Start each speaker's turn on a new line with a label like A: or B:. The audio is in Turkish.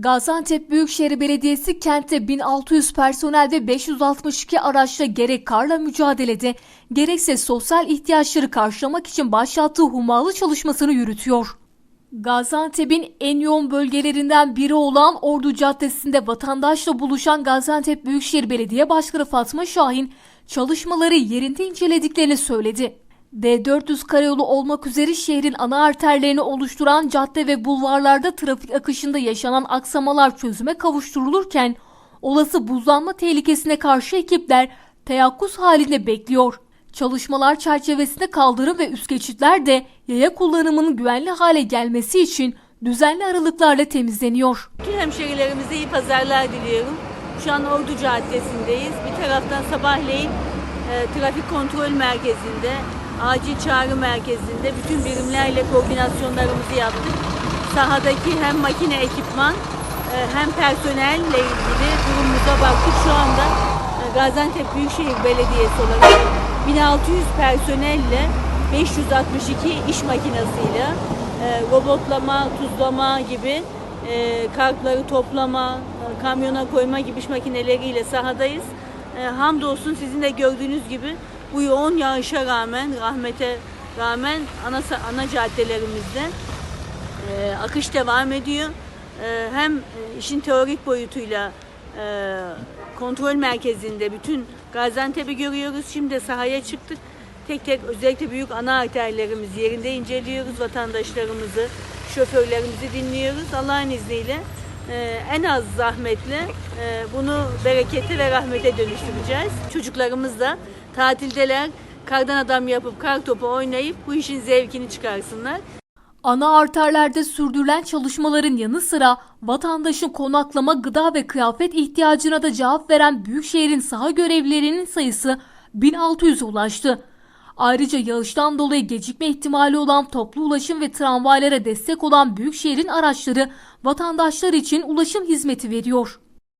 A: Gaziantep Büyükşehir Belediyesi kentte 1600 personel ve 562 araçla gerek karla mücadelede gerekse sosyal ihtiyaçları karşılamak için başlattığı hummalı çalışmasını yürütüyor. Gaziantep'in en yoğun bölgelerinden biri olan Ordu Caddesi'nde vatandaşla buluşan Gaziantep Büyükşehir Belediye Başkanı Fatma Şahin çalışmaları yerinde incelediklerini söyledi. D400 karayolu olmak üzere şehrin ana arterlerini oluşturan cadde ve bulvarlarda trafik akışında yaşanan aksamalar çözüme kavuşturulurken olası buzlanma tehlikesine karşı ekipler teyakkuz halinde bekliyor. Çalışmalar çerçevesinde kaldırım ve üst geçitler de yaya kullanımının güvenli hale gelmesi için düzenli aralıklarla temizleniyor.
B: Bütün hemşerilerimize iyi pazarlar diliyorum. Şu an Ordu Caddesi'ndeyiz. Bir taraftan sabahleyin e, trafik kontrol merkezinde, acil çağrı merkezinde bütün birimlerle koordinasyonlarımızı yaptık. Sahadaki hem makine ekipman e, hem personelle ilgili durumumuza baktık. Şu anda e, Gaziantep Büyükşehir Belediyesi olarak 1600 personelle 562 iş makinesiyle e, robotlama, tuzlama gibi kartları toplama, kamyona koyma gibi iş makineleriyle sahadayız. Hamdolsun sizin de gördüğünüz gibi bu yoğun yağışa rağmen, rahmete rağmen ana, ana caddelerimizde e, akış devam ediyor. E, hem işin teorik boyutuyla e, kontrol merkezinde bütün Gaziantep'i görüyoruz. Şimdi sahaya çıktık. Tek tek özellikle büyük ana arterlerimizi yerinde inceliyoruz. Vatandaşlarımızı, şoförlerimizi dinliyoruz. Allah'ın izniyle e, en az zahmetle e, bunu berekete ve rahmete dönüştüreceğiz. Çocuklarımız da tatildeler. Kardan adam yapıp kar topu oynayıp bu işin zevkini çıkarsınlar.
A: Ana arterlerde sürdürülen çalışmaların yanı sıra vatandaşın konaklama, gıda ve kıyafet ihtiyacına da cevap veren Büyükşehir'in saha görevlilerinin sayısı 1600'e ulaştı. Ayrıca yağıştan dolayı gecikme ihtimali olan toplu ulaşım ve tramvaylara destek olan Büyükşehir'in araçları vatandaşlar için ulaşım hizmeti veriyor.